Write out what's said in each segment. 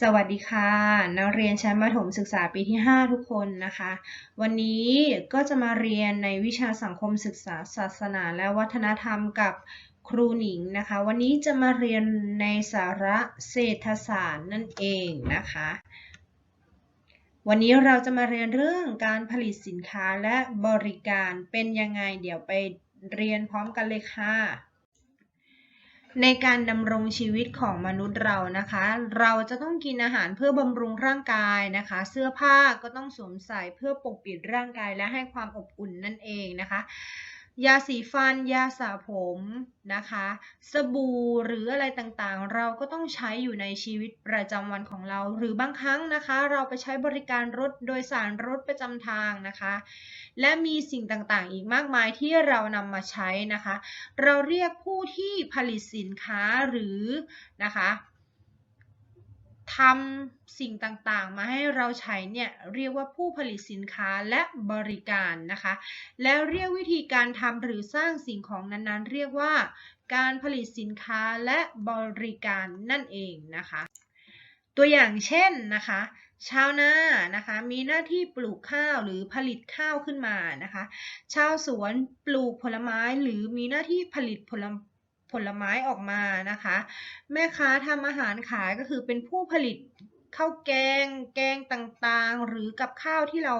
สวัสดีค่ะนักเรียนชั้นประถมศึกษาปีที่ 5 ทุกคนนะคะ วันนี้ก็จะมาเรียนในวิชาสังคมศึกษาศาสนาและวัฒนธรรมกับครูหนิงนะคะ วันนี้จะมาเรียนในสาระเศรษฐศาสตร์นั่นเองนะคะ วันนี้เราจะมาเรียนเรื่องการผลิตสินค้าและบริการเป็นยังไงเดี๋ยวไปเรียนพร้อมกันเลยค่ะ ในการดำรงชีวิตของมนุษย์เรานะคะ เราจะต้องกินอาหารเพื่อบำรุงร่างกายนะคะ เสื้อผ้าก็ต้องสวมใส่เพื่อปกปิดร่างกายและให้ความอบอุ่นนั่นเองนะคะ ยาสีฟัน ยาสระผมนะคะ สบู่หรืออะไรต่างๆ เราก็ต้องใช้อยู่ในชีวิตประจำวันของเรา หรือบางครั้งนะคะ เราไปใช้บริการรถโดยสารรถประจำทางนะคะ และมีสิ่งต่างๆ อีกมากมายที่เรานำมาใช้นะคะ เราเรียกผู้ที่ผลิตสินค้าหรือนะคะ ทำสิ่งต่างๆ มาให้เราใช้เนี่ยเรียกว่าผู้ผลิตสินค้าและบริการนะคะ แล้วเรียกวิธีการทำหรือสร้างสิ่งของนั้นๆ เรียกว่าการผลิตสินค้าและบริการนั่นเองนะคะ ตัวอย่างเช่นนะคะชาวนานะคะมีหน้าที่ปลูกข้าวหรือผลิตข้าวขึ้นมานะคะ ชาวสวนปลูกผลไม้หรือมีหน้าที่ผลิตผล ผลไม้ออกมานะคะ แม่ค้าทำอาหารขายก็คือเป็นผู้ผลิตข้าวแกง แกงต่างๆ หรือกับข้าวที่เรา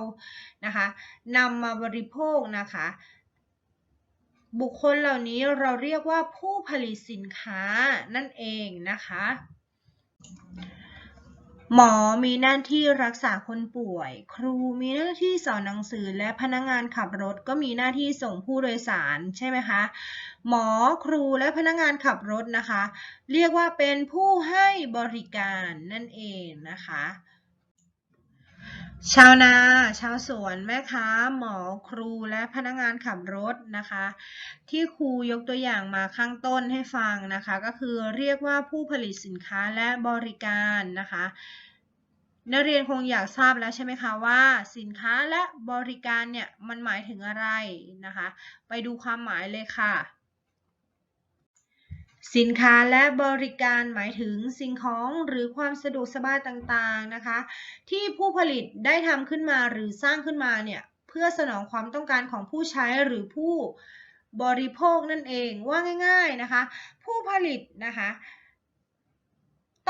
นะคะนำมาบริโภคนะคะ บุคคลเหล่านี้เราเรียกว่าผู้ผลิตสินค้านั่นเองนะคะ หมอมีหน้าที่รักษาคนป่วย ครูมีหน้าที่สอนหนังสือและพนักงานขับรถก็มีหน้าที่ส่งผู้โดยสารใช่ไหมคะ หมอครูและพนักงานขับรถนะคะ เรียกว่าเป็นผู้ให้บริการนั่นเองนะคะ ชาวนา ชาวสวน แม่ค้า หมอ ครู และพนักงานขับรถนะคะ ที่ครูยกตัวอย่างมาข้างต้นให้ฟังนะคะ ก็คือเรียกว่าผู้ผลิตสินค้าและบริการนะคะ นักเรียนคงอยากทราบแล้วใช่ไหมคะว่า สินค้าและบริการเนี่ยมันหมายถึงอะไรนะคะ ไปดูความหมายเลยค่ะ สินค้าและบริการหมายถึงสิ่งของหรือความสะดวกสบายต่างๆนะคะ ที่ผู้ผลิตได้ทำขึ้นมาหรือสร้างขึ้นมาเนี่ยเพื่อสนองความต้องการของผู้ใช้หรือผู้บริโภคนั่นเองว่าง่าย ๆนะคะ ผู้ผลิตนะคะ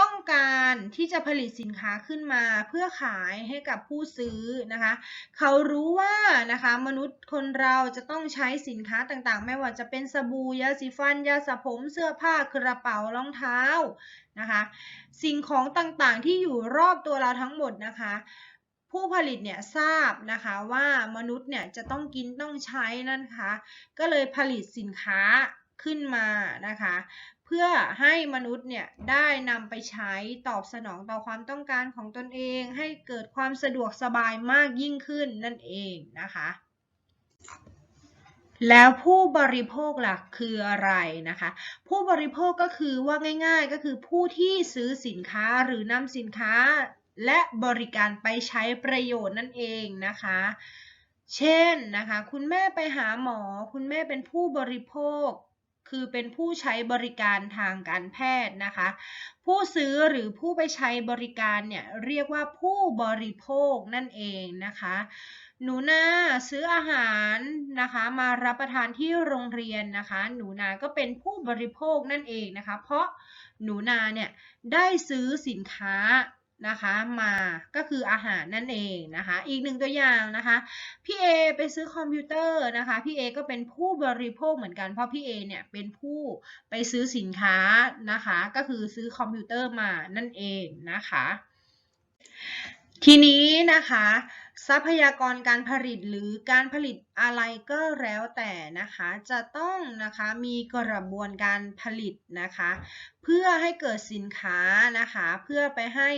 ต้องการที่จะผลิตสินค้าขึ้นมาเพื่อขายให้กับผู้ซื้อนะคะ เขารู้ว่านะคะมนุษย์คนเราจะต้องใช้สินค้าต่างๆ ไม่ว่าจะเป็นสบู่ยาสีฟัน ยาสระผมเสื้อผ้ากระเป๋ารองเท้านะคะสิ่งของต่างๆที่อยู่รอบตัวเราทั้งหมดนะคะผู้ผลิตเนี่ยทราบนะคะว่ามนุษย์เนี่ยจะต้องกินต้องใช้นั่นคะก็เลยผลิตสินค้าขึ้นมานะคะเพื่อให้มนุษย์เนี่ยได้นำไปใช้ตอบสนองต่อความต้องการของตนเอง ให้เกิดความสะดวกสบายมากยิ่งขึ้นนั่นเองนะคะ แล้วผู้บริโภคล่ะคืออะไรนะคะ ผู้บริโภคก็คือว่าง่ายๆ ก็คือผู้ที่ซื้อสินค้าหรือนำสินค้าและบริการไปใช้ประโยชน์นั่นเองนะคะ เช่นนะคะ คุณแม่ไปหาหมอ คุณแม่เป็นผู้บริโภค คือเป็นผู้ใช้บริการทางการแพทย์นะคะ ผู้ซื้อหรือผู้ไปใช้บริการเนี่ยเรียกว่าผู้บริโภคนั่นเองนะคะ หนูนาซื้ออาหารนะคะ มารับประทานที่โรงเรียนนะคะ หนูนาก็เป็นผู้บริโภคนั่นเองนะคะ เพราะหนูนาเนี่ยได้ซื้อสินค้า นะคะมาก็คืออาหารนั่นเองนะคะอีกหนึ่งตัวอย่างนะคะพี่เอไปซื้อคอมพิวเตอร์นะคะพี่เอก็เป็นผู้บริโภคเหมือนกันเพราะพี่เอเนี่ยเป็นผู้ไปซื้อสินค้านะคะก็คือซื้อคอมพิวเตอร์มานั่นเองนะคะ ทีนี้นะคะ ทรัพยากรการผลิตหรือการผลิตอะไรก็แล้วแต่นะคะ จะต้องนะคะมีกระบวนการผลิตนะคะ เพื่อให้เกิดสินค้านะคะ เพื่อไปให้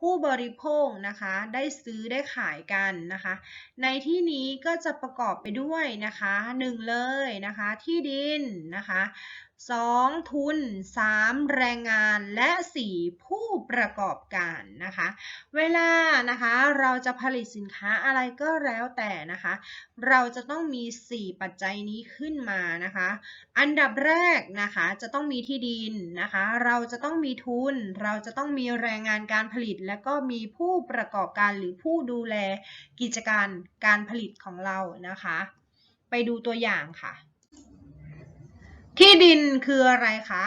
ผู้บริโภคนะคะได้ซื้อได้ขายกันนะคะ ในที่นี้ก็จะประกอบไปด้วยนะคะหนึ่งเลยนะคะที่ดินนะคะ 2. ทุน 3. แรงงานและ 4. ผู้ประกอบการนะคะ เวลานะคะเราจะผลิตสินค้าอะไรก็แล้วแต่นะคะ เราจะต้องมี4ปัจจัยนี้ขึ้นมานะคะ อันดับแรกนะคะจะต้องมีที่ดินนะคะ เราจะต้องมีทุน เราจะต้องมีแรงงานการผลิตและก็มีผู้ประกอบการหรือผู้ดูแลกิจการการผลิตของเรานะคะ ไปดูตัวอย่างค่ะ ที่ดินคืออะไรคะ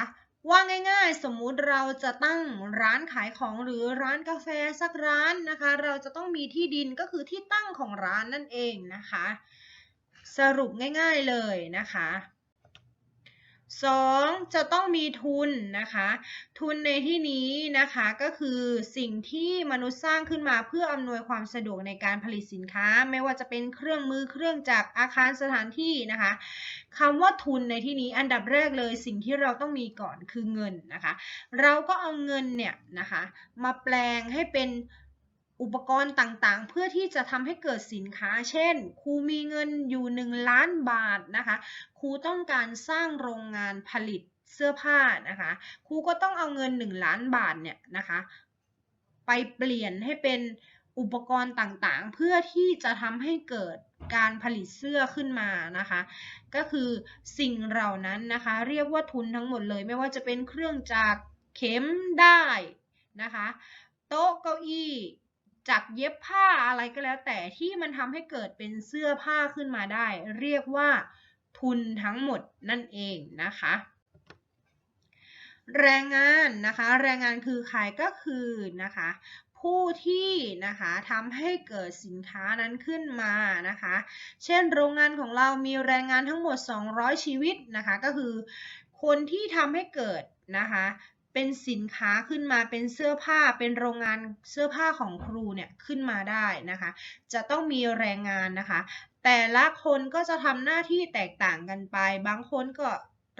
ว่าง่ายๆ สมมุติเราจะตั้งร้านขายของหรือร้านกาแฟสักร้านนะคะ เราจะต้องมีที่ดินก็คือที่ตั้งของร้านนั่นเองนะคะ สรุปง่ายๆเลยนะคะ 2. จะต้องมีทุนนะคะ ทุนในที่นี้นะคะก็คือสิ่งที่มนุษย์สร้างขึ้นมาเพื่ออำนวยความสะดวกในการผลิตสินค้า ไม่ว่าจะเป็นเครื่องมือเครื่องจักรอาคารสถานที่นะคะคำว่าทุนในที่นี้อันดับแรกเลยสิ่งที่เราต้องมีก่อนคือเงินนะคะ เราก็เอาเงินเนี่ยนะคะมาแปลงให้เป็น อุปกรณ์ต่างๆ เพื่อที่จะทำให้เกิดสินค้า เช่น ครูมีเงินอยู่ 1 ล้านบาทนะคะ ครูต้องการสร้างโรงงานผลิตเสื้อผ้านะคะ ครูก็ต้องเอาเงิน 1 ล้านบาทเนี่ยนะคะ ไปเปลี่ยนให้เป็นอุปกรณ์ต่างๆ เพื่อที่จะทำให้เกิดการผลิตเสื้อขึ้นมานะคะ ก็คือสิ่งเหล่านั้นนะคะ เรียกว่าทุนทั้งหมดเลย ไม่ว่าจะเป็นเครื่องจักรเข็มได้นะคะ โต๊ะเก้าอี้ จักเย็บผ้าอะไรก็แล้ว แต่ที่มันทำให้เกิดเป็นเสื้อผ้าขึ้นมาได้ เรียกว่าทุนทั้งหมดนั่นเองนะคะ แรงงานนะคะ แรงงานคือใครก็คือนะคะผู้ที่นะคะทำให้เกิดสินค้านั้นขึ้นมานะคะ เช่นโรงงานของเรามีแรงงานทั้งหมด 200 ชีวิตนะคะ ก็คือคนที่ทำให้เกิดนะคะ เป็นสินค้าขึ้นมาเป็นเสื้อผ้าเป็นโรงงานเสื้อผ้าของครูเนี่ยขึ้นมาได้นะคะ จะต้องมีแรงงานนะคะ แต่ละคนก็จะทำหน้าที่แตกต่างกันไป บางคนก็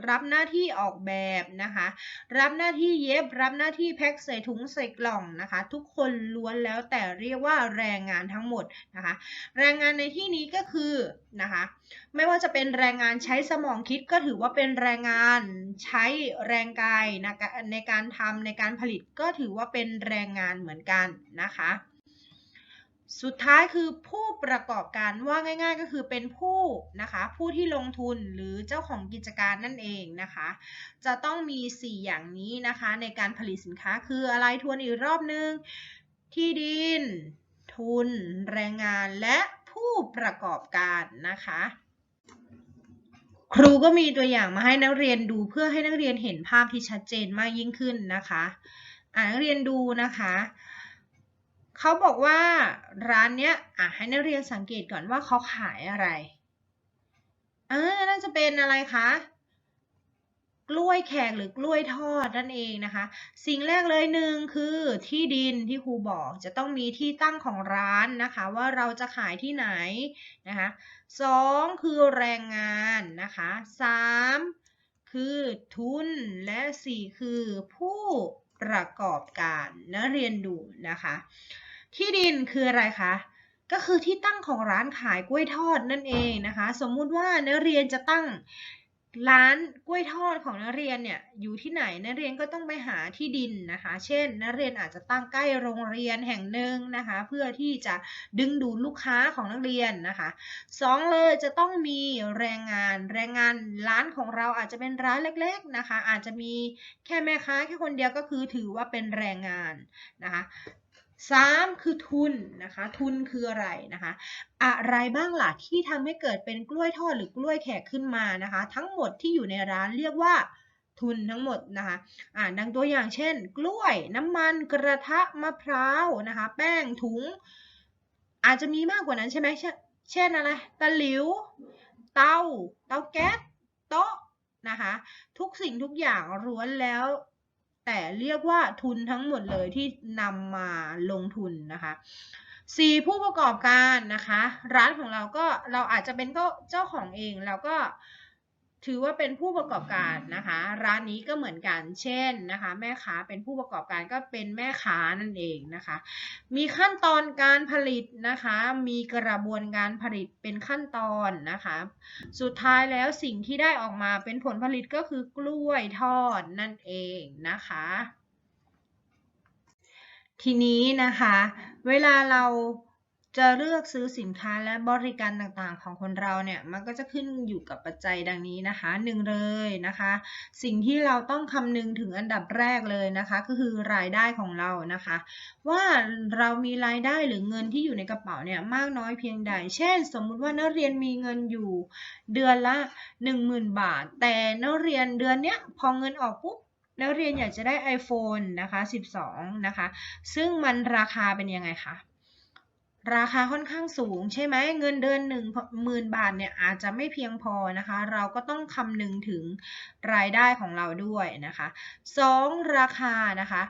รับหน้าที่ออกแบบนะคะ รับหน้าที่เย็บ รับหน้าที่แพ็คใส่ถุงใส่กล่องนะคะ ทุกคนล้วนแล้วแต่เรียกว่าแรงงานทั้งหมดนะคะ แรงงานในที่นี้ก็คือนะคะ ไม่ว่าจะเป็นแรงงานใช้สมองคิดก็ถือว่าเป็นแรงงานใช้แรงกายในการทำในการผลิตก็ถือว่าเป็นแรงงานเหมือนกันนะคะ สุดท้ายคือผู้ประกอบการว่าง่าย ๆ ก็คือเป็นผู้นะคะ ผู้ที่ลงทุนหรือเจ้าของกิจการนั่นเองนะคะ จะต้องมี 4 อย่างนี้นะคะ ในการผลิตสินค้าคืออะไรทวนอีกรอบนึง ที่ดิน ทุน แรงงานและผู้ประกอบการนะคะ ครูก็มีตัวอย่างมาให้นักเรียนดูเพื่อให้นักเรียนเห็นภาพที่ชัดเจนมากยิ่งขึ้นนะคะ อ่านักเรียนดูนะคะ เขาบอกว่าร้านเนี้ยอะให้นักเรียนสังเกตก่อนว่าเขาขายอะไรอ่าน่าจะเป็นอะไรคะกล้วยแขกหรือกล้วยทอดนั่นเองนะคะ สิ่งแรกเลยหนึ่งคือที่ดินที่ครูบอกจะต้องมีที่ตั้งของร้านนะคะ ว่าเราจะขายที่ไหนนะคะสองคือแรงงานนะคะสามคือทุนและสี่คือผู้ ประกอบการนักเรียนดูนะคะ ที่ดินคืออะไรคะก็คือที่ตั้งของร้านขายกล้วยทอดนั่นเองนะคะ สมมุติว่านักเรียนจะตั้ง ร้านกล้วยทอดของนักเรียนเนี่ยอยู่ที่ไหนนักเรียนก็ต้องไปหาที่ดินนะคะ เช่น นักเรียนอาจจะตั้งใกล้โรงเรียนแห่งหนึ่งนะคะ เพื่อที่จะดึงดูดลูกค้าของนักเรียนนะคะสองเลยจะต้องมีแรงงานแรงงานร้านของเราอาจจะเป็นร้านเล็ก ๆนะคะ อาจจะมีแค่แม่ค้าแค่คนเดียวก็คือถือว่าเป็นแรงงานนะคะ สามคือทุนนะคะ ทุนคืออะไรนะคะ อะไรบ้างล่ะที่ทำให้เกิดเป็นกล้วยทอดหรือกล้วยแขกขึ้นมานะคะ ทั้งหมดที่อยู่ในร้านเรียกว่าทุนทั้งหมดนะคะอ่าดังตัวอย่างเช่น กล้วยน้ำมันกระทะมะพร้าวนะคะ แป้งถุง อาจจะมีมากกว่านั้นใช่ไหมเช่นอะไรตะหลิว เตาเตาแก๊สโต๊ะนะคะ ทุกสิ่งทุกอย่างล้วนแล้ว แต่เรียกว่าทุนทั้งหมดเลยที่นำมาลงทุนนะคะสี่ผู้ประกอบการนะคะ ร้านของเราก็เราอาจจะเป็นก็เจ้าของเองเราก็ ถือว่าเป็นผู้ประกอบการนะคะ ร้านนี้ก็เหมือนกัน เช่นนะคะ แม่ค้าเป็นผู้ประกอบการก็เป็นแม่ค้านั่นเองนะคะ มีขั้นตอนการผลิตนะคะ มีกระบวนการผลิตเป็นขั้นตอนนะคะ สุดท้ายแล้วสิ่งที่ได้ออกมาเป็นผลผลิตก็คือกล้วยทอดนั่นเองนะคะ ทีนี้นะคะ เวลาเรา จะเลือกซื้อสินค้าและบริการต่างๆ ของคนเราเนี่ยมันก็จะขึ้นอยู่กับปัจจัยดังนี้นะคะหนึ่งเลยนะคะ สิ่งที่เราต้องคำนึงถึงอันดับแรกเลยนะคะก็คือรายได้ของเรานะคะ ว่าเรามีรายได้หรือเงินที่อยู่ในกระเป๋าเนี่ยมากน้อยเพียงใด เช่น สมมุติว่านักเรียนมีเงินอยู่เดือนละ 10,000 บาท แต่นักเรียนเดือนเนี้ยพอเงินออกปุ๊บนักเรียนอยากจะได้ iPhone นะคะ 12 นะคะ ซึ่งมันราคาเป็นยังไงคะ ราคาค่อนข้างสูงใช่ไหมเงินเดือนหนึ่งหมื่นบาทเนี่ยอาจจะไม่เพียงพอนะคะ เราก็ต้องคำนึงถึงรายได้ของเราด้วยนะคะสองราคานะคะ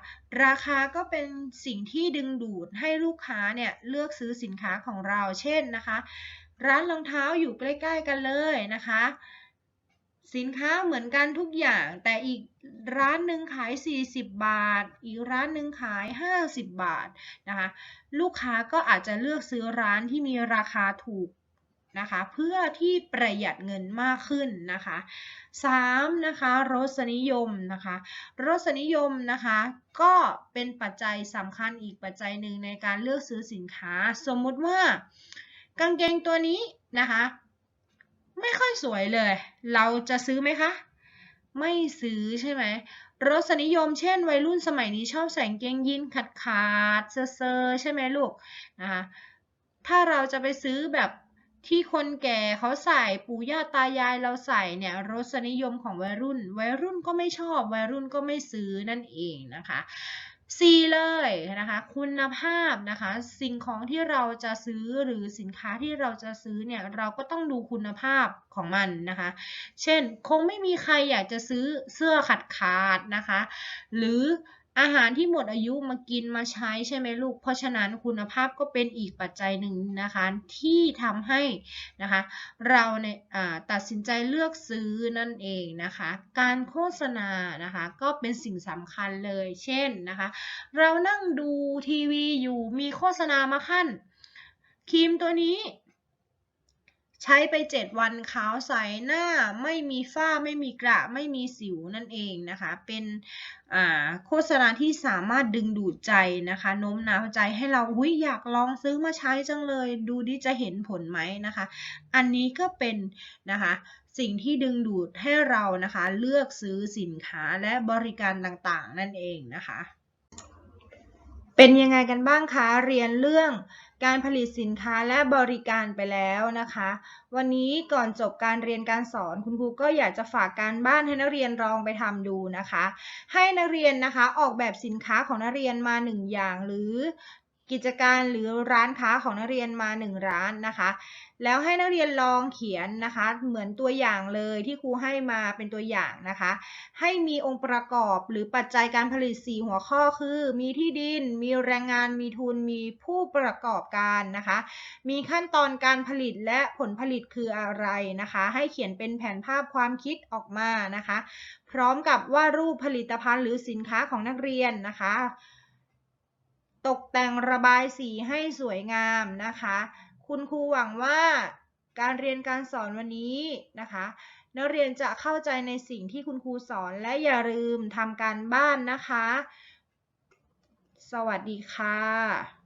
ราคาก็เป็นสิ่งที่ดึงดูดให้ลูกค้าเนี่ยเลือกซื้อสินค้าของเราเช่นนะคะ ร้านรองเท้าอยู่ใกล้ ๆ กันเลยนะคะ สินค้าเหมือนกันทุกอย่าง แต่อีกร้านหนึ่งขาย 40 บาท อีกร้านหนึ่งขาย 50 บาทนะคะลูกค้าก็อาจจะเลือกซื้อร้านที่มีราคาถูกนะคะเพื่อที่ประหยัดเงินมากขึ้นนะคะ 3. นะคะรสนิยมนะคะรสนิยมนะคะก็เป็นปัจจัยสำคัญอีกปัจจัยหนึ่งในการเลือกซื้อสินค้า สมมุติว่ากางเกงตัวนี้นะคะ ไม่ค่อยสวยเลย เราจะซื้อไหมคะ ไม่ซื้อใช่ไหม รสนิยมเช่น วัยรุ่นสมัยนี้ชอบใส่กางเกงยีนขาดขาดเซอร์ใช่ไหมลูกนะคะถ้าเราจะไปซื้อแบบที่คนแก่เขาใส่ปู่ย่าตายายเราใส่เนี่ยรสนิยมของวัยรุ่น วัยรุ่นก็ไม่ชอบ วัยรุ่นก็ไม่ซื้อนั่นเองนะคะ C เลยนะคะ คุณภาพนะคะ สิ่งของที่เราจะซื้อหรือสินค้าที่เราจะซื้อเนี่ยเราก็ต้องดูคุณภาพของมันนะคะ เช่น คงไม่มีใครอยากจะซื้อเสื้อขัดขาดนะคะ หรือ อาหารที่หมดอายุมากินมาใช้ใช่ไหมลูก เพราะฉะนั้นคุณภาพก็เป็นอีกปัจจัยหนึ่งนะคะที่ทำให้นะคะเราเนี่ยตัดสินใจเลือกซื้อนั่นเองนะคะ การโฆษณานะคะก็เป็นสิ่งสำคัญเลย เช่นนะคะเรานั่งดูทีวีอยู่มีโฆษณามาขั้นครีมตัวนี้ ใช้ไป 7 วันขาวใสหน้าไม่มีฝ้าไม่มีกระไม่มีสิวนั่นเองนะคะ เป็นโฆษณาที่สามารถดึงดูดใจนะคะโน้มน้าวใจให้เราหุยอยากลองซื้อมาใช้จังเลย ดูดิจะเห็นผลไหมนะคะ อันนี้ก็เป็นนะคะสิ่งที่ดึงดูดให้เรานะคะเลือกซื้อสินค้าและบริการต่างๆ นั่นเองนะคะ เป็นยังไงกันบ้างคะเรียนเรื่องการผลิตสินค้าและบริการไปแล้วนะคะ วันนี้ก่อนจบการเรียนการสอนคุณครูก็อยากจะฝากการบ้านให้นักเรียนลองไปทำดูนะคะ ให้นักเรียนนะคะออกแบบสินค้าของนักเรียนมาหนึ่งอย่างหรือ กิจการหรือร้านค้าของนักเรียนมาหนึ่งร้านนะคะ แล้วให้นักเรียนลองเขียนนะคะ เหมือนตัวอย่างเลยที่ครูให้มาเป็นตัวอย่างนะคะ ให้มีองค์ประกอบหรือปัจจัยการผลิต 4 หัวข้อคือ มีที่ดิน มีแรงงาน มีทุน มีผู้ประกอบการนะคะ มีขั้นตอนการผลิตและผลผลิตคืออะไรนะคะ ให้เขียนเป็นแผนภาพความคิดออกมานะคะ พร้อมกับว่ารูปผลิตภัณฑ์หรือสินค้าของนักเรียนนะคะ ตกแต่งระบายสีให้สวยงามนะคะ คุณครูหวังว่าการเรียนการสอนวันนี้นะคะ นักเรียนจะเข้าใจในสิ่งที่คุณครูสอนและอย่าลืมทำการบ้านนะคะ สวัสดีค่ะ